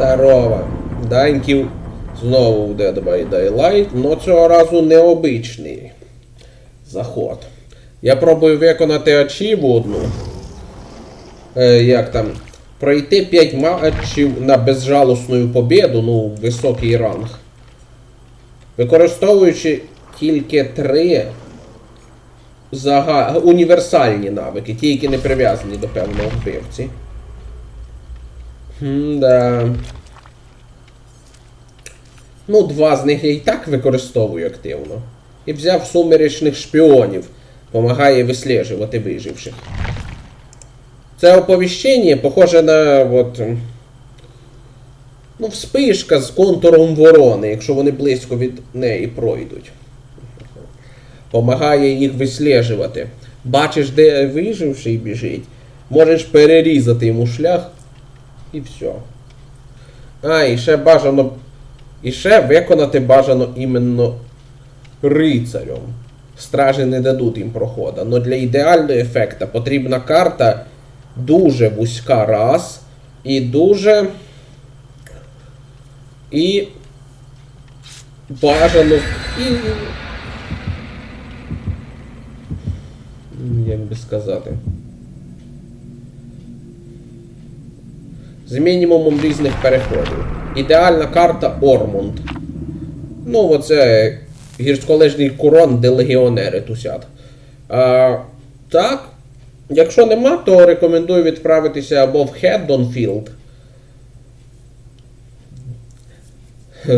Здорово. Даньків знову в Dead by Daylight, но цього разу необичний заход. Я пробую виконати ачіву одну. Е, як там? Пройти 5 матчів на безжалосну побіду, ну, високий ранг. Використовуючи тільки три зага... універсальні навики, ті, які не прив'язані до певного вбивці. Да. Ну, два з них я і так використовую активно. І взяв сумеречних шпіонів. Помагає висліджувати виживших. Це оповіщення похоже на от. Ну, вспишка з контуром ворони, якщо вони близько від неї пройдуть. Помагає їх висліджувати. Бачиш, де виживший біжить, можеш перерізати йому шлях і все. А, і ще бажано. І ще виконати бажано іменно рицарем. Стражі не дадуть їм проходу. Но для ідеального ефекта потрібна карта дуже вузька раз. І дуже. І. Бажано. І. Як би сказати. З мінімумом різних переходів. Ідеальна карта Ормунд. Ну, оце гірськолижний курон, де легіонери тусять. А, так. Якщо нема, то рекомендую відправитися або в Хеддонфілд.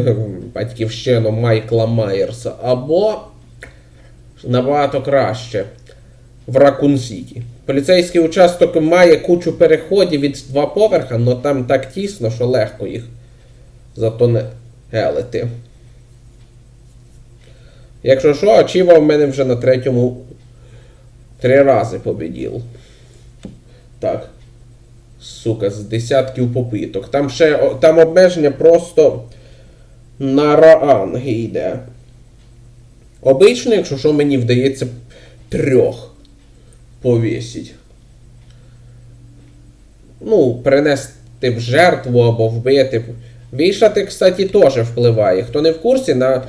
Батьківщину Майкла Майерса, або набагато краще в Ракунзіті. Поліцейський участок має кучу переходів від два поверха, але там так тісно, що легко їх затонелити. Якщо що, Ачіва в мене вже на третьому три рази победіл. Так. Сука, з десятків попиток. Там ще там обмеження просто на ранги йде. Обично, якщо що, мені вдається трьох повісить. Ну, принести в жертву або вбити. Вішати, кстати, теж впливає. Хто не в курсі, на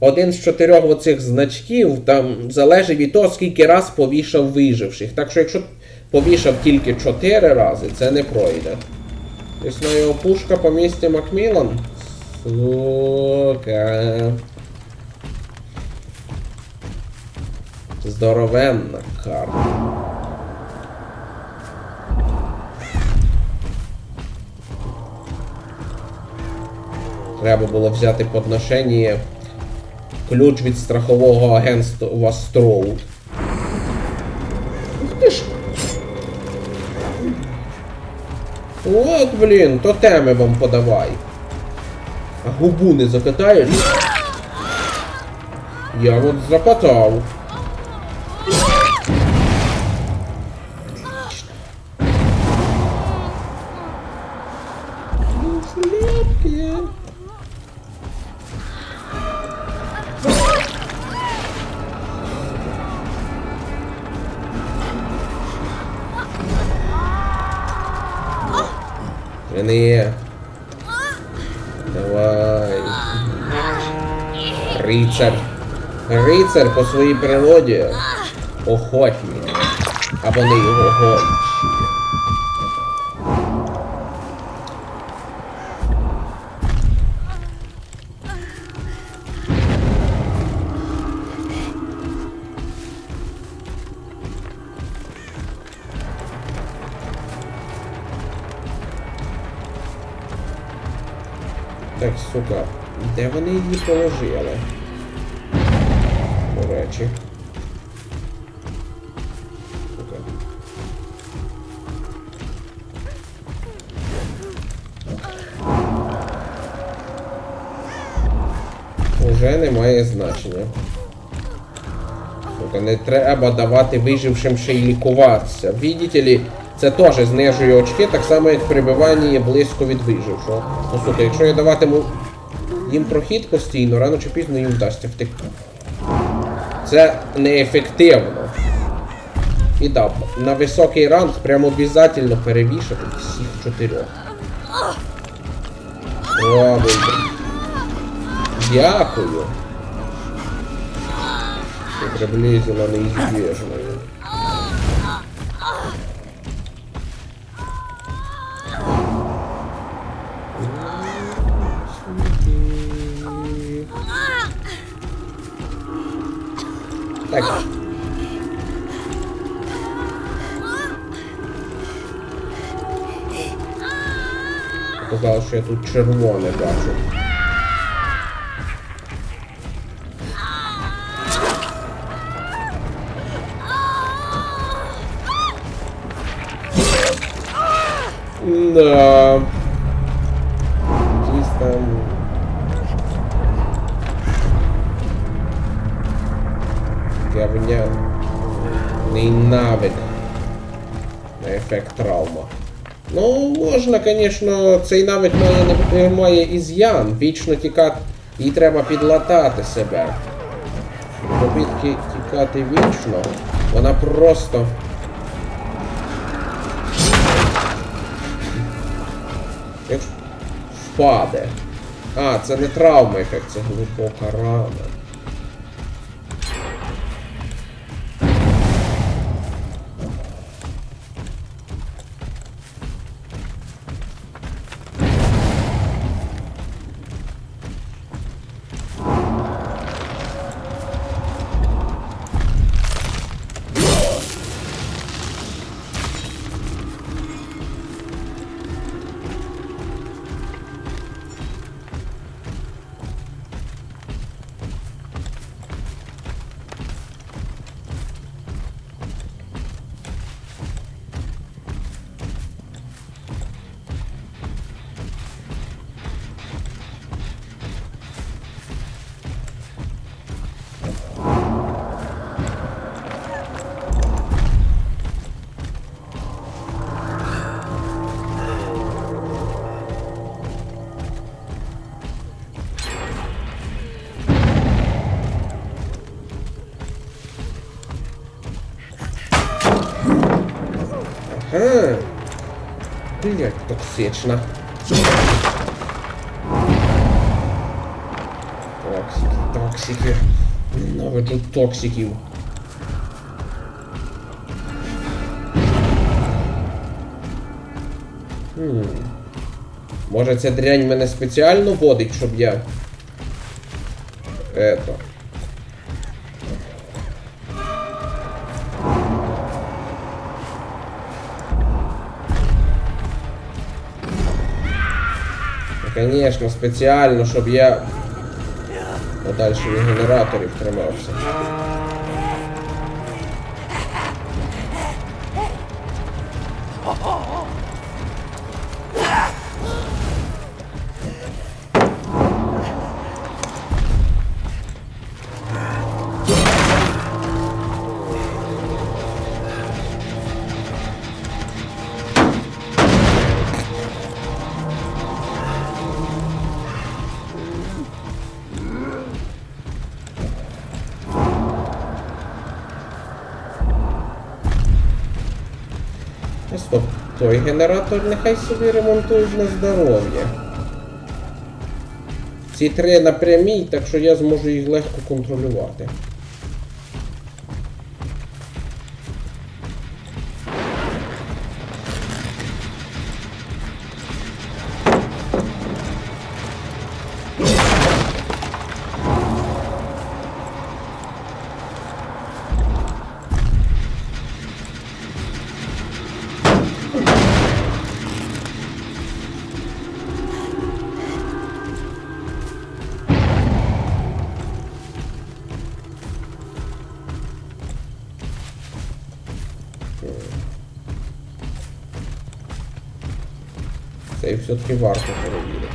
один з чотирьох оцих значків там залежить від того, скільки раз повішав виживших. Так що, якщо повішав тільки 4 рази, це не пройде. Існує його пушка по місті Макмілан. Сука. Здоровенна карта. Треба було взяти подношення ключ від страхового агентства Строуд. Ух ти ж. От, блін, то теми вам подавай. А губу не закатаєш? Я от закатав. Він є. Давай. Рицар. Рицар по своїй природі. Охотник. Або не його гончі. Так, сука, де вони її положили? До речі. Уже немає значення. Сука, не треба давати вижившим ще й лікуватися. Видите ли, це теж знижує очки, так само як прибивання близько від вижившого. Ну сука, якщо я даватиму їм прохід постійно, рано чи пізно їм вдасться втекти. Це неефективно. І да, на високий ранг прямо обов'язково перевішати всіх чотирьох. Правильно. Дякую. Ты приблизила неизбежное. Так. Показав, що я тут червоне бачу. Да. Звісно, цей навик має, має із'ян, вічно тікати, їй треба підлатати себе. Попитки тікати вічно, вона просто. Як впаде. А, це не травма ефект, це глибока рана. Ага. Блять, токсично. Токсики, токсики. Ненавиджу токсиків. Хм. Може ця дрянь мене спеціально водить, щоб я. Ето. Конечно, спеціально, щоб я подальше від генераторів тримався. Той генератор нехай собі ремонтують на здоров'я. Ці три напрямій, так що я зможу їх легко контролювати. Все-таки варто перевірити.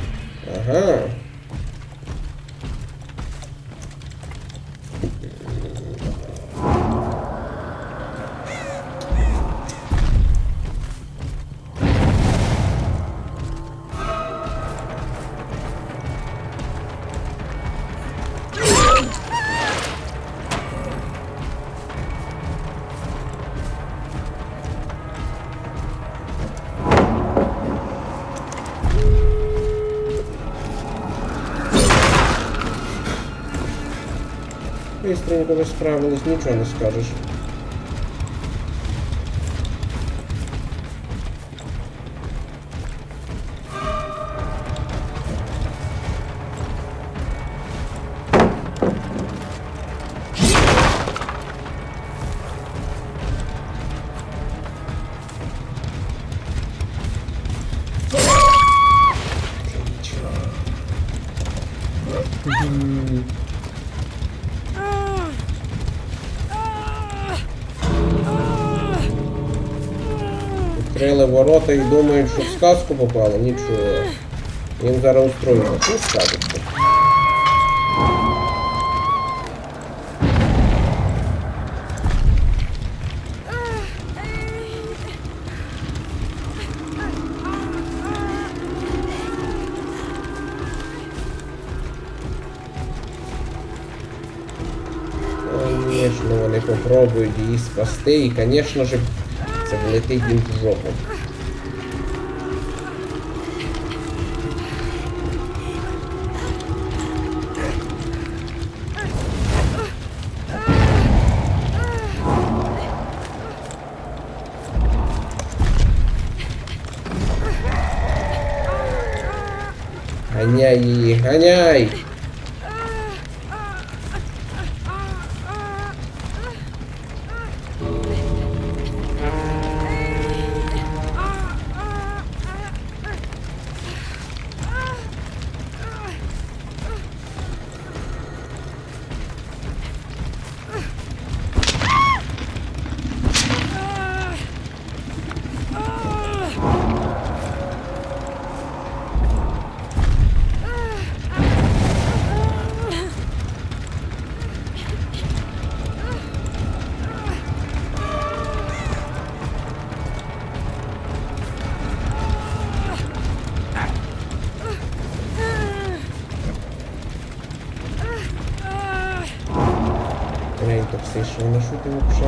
Ага. Ви справились, нічого не скажеш. Відкрили ворота і думають, що в сказку попали, нічого. Їм зараз устроїмо ту сказочку. Звісно, вони попробують її спасти і, звісно ж, це влетить їм в жопу. Ганяй її,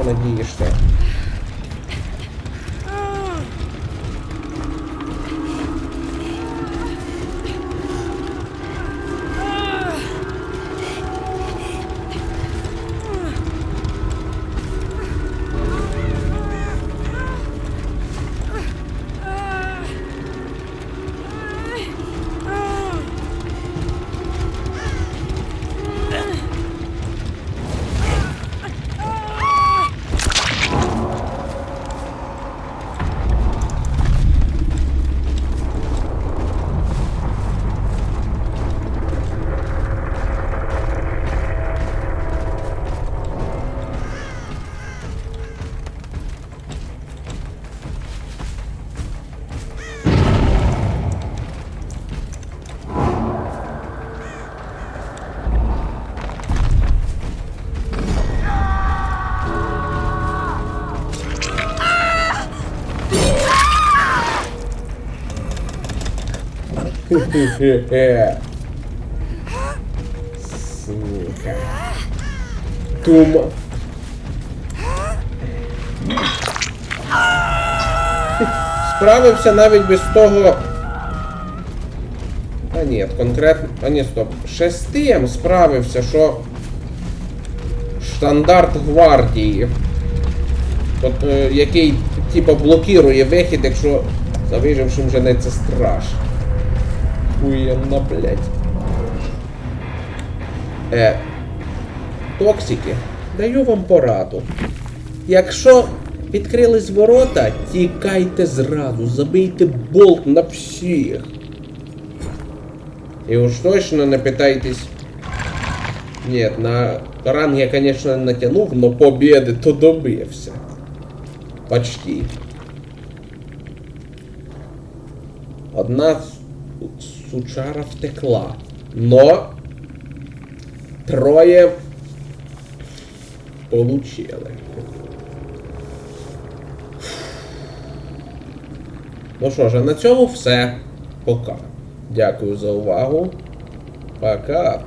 надієшся? Сука. Тума. Справився навіть без того. Та ні, конкретно. А ні, стоп. Шестим справився, що. Штандарт гвардії. От, е, який типа блокує вихід, якщо за вижившим женеться страж. Хуєнна, блядь. Е, токсики, даю вам пораду. Якщо відкрились ворота, тікайте зразу, забийте болт на всіх. І уж точно не питайтесь. Ні, на ранг я, конечно, не натянув, но победи то добився. Почти. Одна сучара втекла. Но троє получили. Ну що ж, а на цьому все. Пока. Дякую за увагу. Пока.